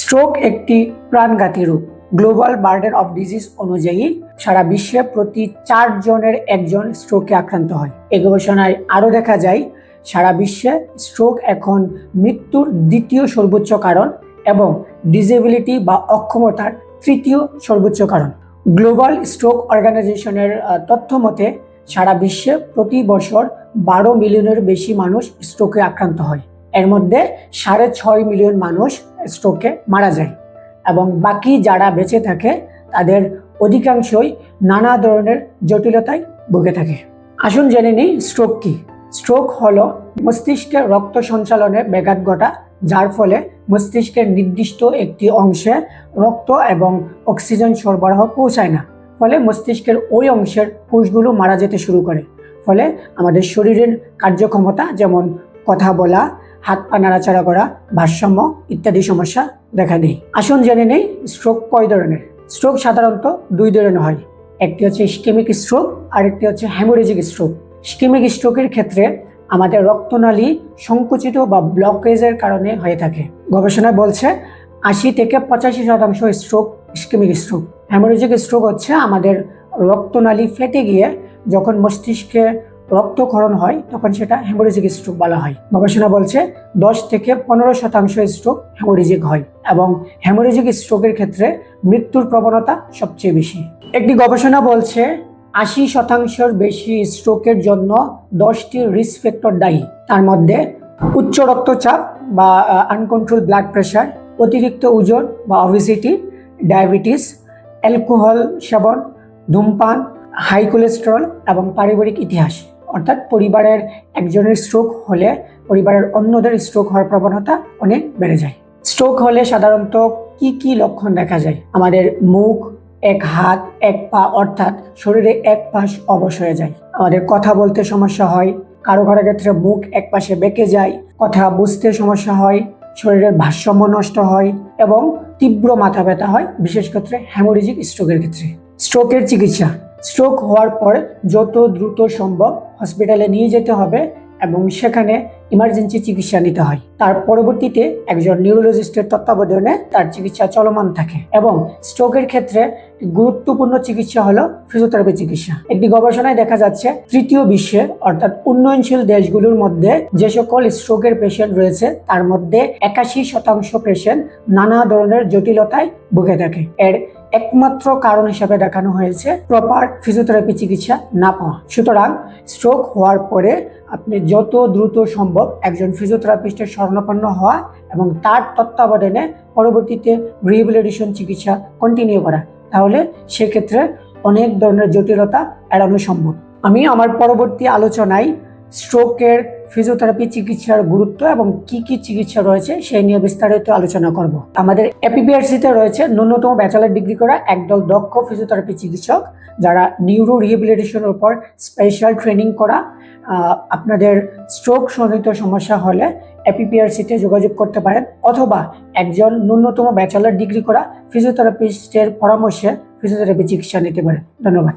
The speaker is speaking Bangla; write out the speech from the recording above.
স্ট্রোক একটি প্রাণঘাতী রোগ। গ্লোবাল বার্ডেন অফ ডিজিজ অনুযায়ী সারা বিশ্বে প্রতি চার জনের একজন স্ট্রোকে আক্রান্ত হয়। এই গবেষণায় আরও দেখা যায়, সারা বিশ্বে স্ট্রোক এখন মৃত্যুর দ্বিতীয় সর্বোচ্চ কারণ এবং ডিজেবিলিটি বা অক্ষমতার তৃতীয় সর্বোচ্চ কারণ। গ্লোবাল স্ট্রোক অর্গানাইজেশনের তথ্য মতে, সারা বিশ্বে প্রতি বছর বারো মিলিয়নের বেশি মানুষ স্ট্রোকে আক্রান্ত হয়। এর মধ্যে সাড়ে ছয় মিলিয়ন মানুষ স্ট্রোকে মারা যায়। এবং বাকি যারা বেঁচে থাকে, তাদের অধিকাংশই নানা ধরনের জটিলতায় ভুগে থাকে। আসুন জেনে নিই স্ট্রোক কি। স্ট্রোক হলো মস্তিষ্কের রক্ত সঞ্চালনে ব্যাঘাত ঘটা, যার ফলে মস্তিষ্কের নির্দিষ্ট একটি অংশে রক্ত এবং অক্সিজেন সরবরাহ পৌঁছায় না। ফলে মস্তিষ্কের ওই অংশের কোষগুলো মারা যেতে শুরু করে। ফলে আমাদের শরীরের কার্যক্ষমতা, যেমন কথা বলা হাত পা নাড়াচাড়া করা, ভারসাম্য ইত্যাদি সমস্যা দেখা দেয়। আসুন জেনে নেই স্ট্রোক কয় ধরনের? স্ট্রোক সাধারণত দুই ধরনের হয়। একটি হচ্ছে স্কিমিক স্ট্রোক আর একটি হচ্ছে হ্যামোরেজিক স্ট্রোক স্কিমিক স্ট্রোকের ক্ষেত্রে আমাদের রক্তনালী সংকুচিত বা ব্লকেজের কারণে হয়ে থাকে। গবেষণায় বলছে, আশি থেকে পঁচাশি শতাংশ stroke ischemic stroke hemorrhagic stroke হচ্ছে আমাদের রক্তনালী ফেটে গিয়ে যখন মস্তিষ্কে রক্তক্ষরণ হয়, তখন সেটা হ্যামোরেজিক স্ট্রোক বলা হয়। গবেষণা বলছে দশ থেকে পনেরো শতাংশ স্ট্রোক হ্যামোরেজিক হয় এবং হ্যামোরেজিক স্ট্রোকের ক্ষেত্রে মৃত্যুর প্রবণতা সবচেয়ে বেশি। একটি গবেষণা বলছে আশি শতাংশের বেশি স্ট্রোকের জন্য দশটি রিস্ক ফ্যাক্টর দায়ী। তার মধ্যে উচ্চ রক্তচাপ বা আনকন্ট্রোল ব্লাড প্রেশার অতিরিক্ত ওজন বা অভিসিটি ডায়াবেটিস অ্যালকোহল সেবন, ধূমপান হাই কোলেস্টেরল এবং পারিবারিক ইতিহাস। অর্থাৎ পরিবারের একজনের স্ট্রোক হলে পরিবারের অন্যদের স্ট্রোক হওয়ার প্রবণতা অনেক বেড়ে যায়। স্ট্রোক হলে সাধারণত কি কি লক্ষণ দেখা যায়? আমাদের মুখ, এক হাত, এক পা, অর্থাৎ শরীরে এক পাশ অবশ হয়ে যায়। আমাদের কথা বলতে সমস্যা হয়, কারও কারও ক্ষেত্রে মুখ এক পাশে বেঁকে যায়, কথা বুঝতে সমস্যা হয়, শরীরের ভারসাম্য নষ্ট হয় এবং তীব্র মাথা ব্যথা হয়, বিশেষ ক্ষেত্রে হ্যামোরেজিক স্ট্রোকের ক্ষেত্রে। স্ট্রোকের চিকিৎসা। স্ট্রোক হওয়ার পর যত দ্রুত সম্ভব হসপিটালে নিয়ে যেতে হবে এবং সেখানে ইমার্জেন্সি চিকিৎসা নিতে হয়। তার পরবর্তীতে একজন নিউরোলজিস্টের তত্ত্বাবধানে তার চিকিৎসা চলমান থাকে এবং স্ট্রোকের ক্ষেত্রে গুরুত্বপূর্ণ চিকিৎসা হলো ফিজিওথেরাপি চিকিৎসা। একটি গবেষণায় দেখা যাচ্ছে তৃতীয় বিশ্বে অর্থাৎ উন্নয়নশীল দেশগুলোর মধ্যে যে সকল স্ট্রোকের পেশেন্ট রয়েছে, তার মধ্যে একাশি শতাংশ পেশেন্ট নানা ধরনের জটিলতায় ভুগে থাকে। এর একমাত্র কারণ হিসাবে দেখানো হয়েছে প্রপার ফিজিওথেরাপি চিকিৎসা না পাওয়া। সুতরাং স্ট্রোক হওয়ার পরে আপনি যত দ্রুত সম্ভব একজন ফিজিওথেরাপিস্টের শরণাপন্ন হওয়া এবং তার তত্ত্বাবধানে পরবর্তীতে রিহেবিলিটেশন চিকিৎসা কন্টিনিউ করা। তাহলে সেক্ষেত্রে অনেক ধরনের জটিলতা এড়ানো সম্ভব। আমি আমার পরবর্তী আলোচনায় স্ট্রোকের ফিজিওথেরাপি চিকিৎসার গুরুত্ব এবং কি কি চিকিৎসা রয়েছে সেই নিয়ে বিস্তারিত আলোচনা করব। আমাদের এপিবিআরসিতে রয়েছে ন্যূনতম ব্যাচেলার ডিগ্রি করা একদল দক্ষ ফিজিওথেরাপি চিকিৎসক যারা নিউরো রিহেবিলিটেশনের উপর স্পেশাল ট্রেনিং করা। আপনাদের স্ট্রোক সহিত সমস্যা হলে এপিপিআরসিতে যোগাযোগ করতে পারেন অথবা একজন ন্যূনতম ব্যাচেলার ডিগ্রি করা ফিজিওথেরাপিস্টের পরামর্শে ফিজিওথেরাপি চিকিৎসা নিতে পারেন। ধন্যবাদ।